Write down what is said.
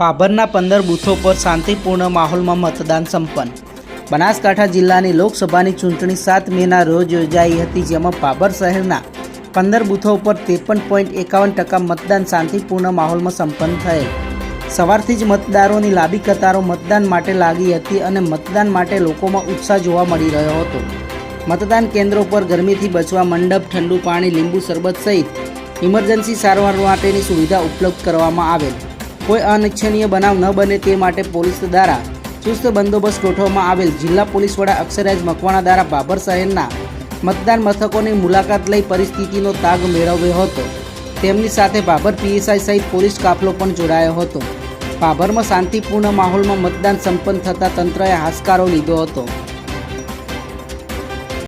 પાભરના પંદર બૂથો પર શાંતિપૂર્ણ માહોલમાં મતદાન સંપન્ન. બનાસકાંઠા જિલ્લાની લોકસભાની ચૂંટણી સાત મેના રોજ યોજાઈ હતી, જેમાં પાભર શહેરના પંદર બૂથો ઉપર ત્રેપન પોઈન્ટ એકાવન ટકા મતદાન શાંતિપૂર્ણ માહોલમાં સંપન્ન થયેલ. સવારથી જ મતદારોની લાંબી કતારો મતદાન માટે લાગી હતી અને મતદાન માટે લોકોમાં ઉત્સાહ જોવા મળી રહ્યો હતો. મતદાન કેન્દ્રો પર ગરમીથી બચવા મંડપ, ઠંડુ પાણી, લીંબુ શરબત સહિત ઇમરજન્સી સારવાર માટેની સુવિધા ઉપલબ્ધ કરવામાં આવેલ. કોઈ અનિચ્છનીય બનાવ ન બને તે માટે પોલીસ દ્વારા ચુસ્ત બંદોબસ્ત ગોઠવવામાં આવેલ. જિલ્લા પોલીસ વડા અક્ષરાજ મકવાણા દ્વારા બાબર શહેરના મતદાન મથકોની મુલાકાત લઈ પરિસ્થિતિનો તાગ મેળવ્યો હતો. તેમની સાથે બાબર પીએસઆઈ સહિત પોલીસ કાફલો પણ જોડાયો હતો. બાબરમાં શાંતિપૂર્ણ માહોલમાં મતદાન સંપન્ન થતાં તંત્રએ હાશકારો લીધો હતો.